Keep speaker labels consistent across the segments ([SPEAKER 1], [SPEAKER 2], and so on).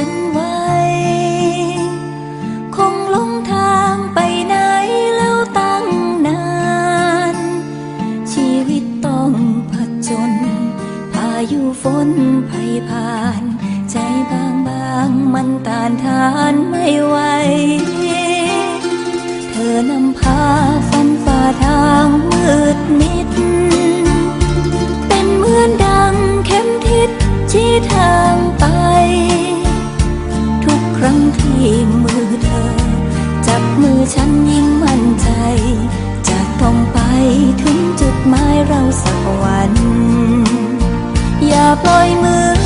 [SPEAKER 1] ันไว้ คงหลงทางไปไหนแล้วตั้งนาน ชีวิตต้องผจญพายุฝนภัยผ่าน ใจบางบางมันต้านทานไม่ไหว เธอนำพาฟันฝ่าทางมืดมิด เป็นเหมือนดังเข้มทิศชี้ทาง ฉันยิ่งมั่นใจจะต้องไปถึงจุดหมายเราสักวัน อย่าปล่อยมือ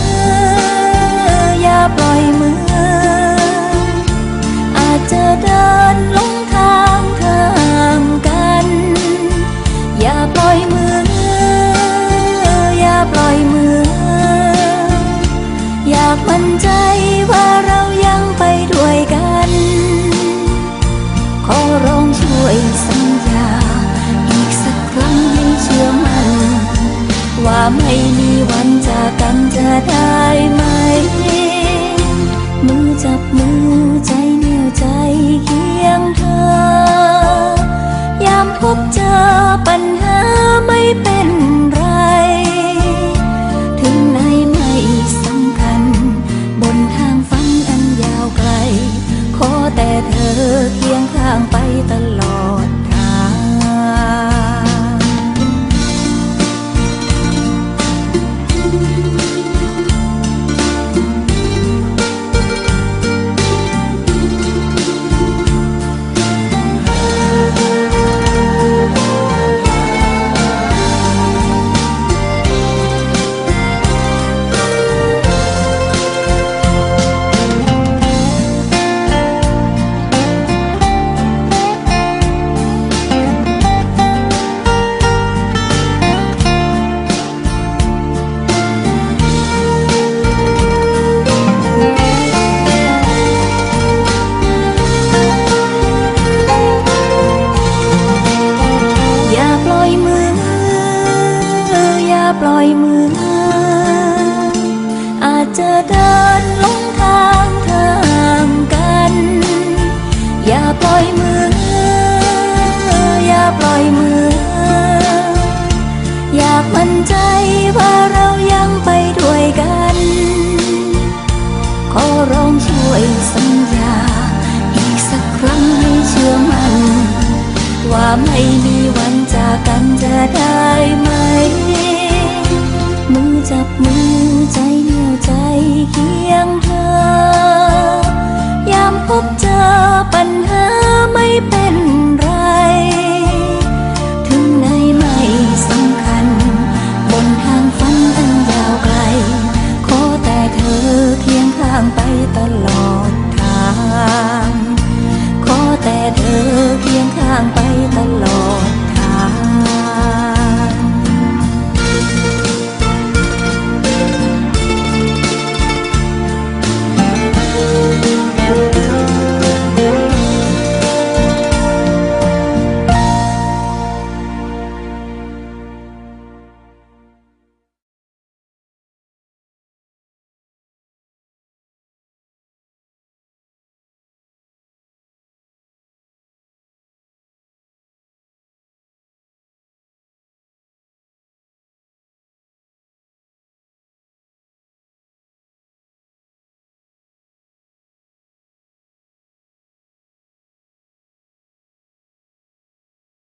[SPEAKER 1] ม่มีวันจากกันจะได้ไหม มือจับมือใจเหนียวใจเคียงเธอ ยามพบเจอปัญหาไม่เป็นไร ถึงไหนไม่สำคัญ บนทางฝันอันยาวไกล ขอแต่เธอเคียงข้างไปตลอด อย่าปล่อยมือ อาจจะเดินลงทางทางกัน อย่าปล่อยมือ อย่าปล่อยมือ อยากมั่นใจว่าเรายังไปด้วยกัน ขอร้องช่วยสัญญา อีกสักครั้งให้เชื่อมันว่าไม่มีวันจากกันจะได้ไหม มือจับมือใจเหนียวใจคิด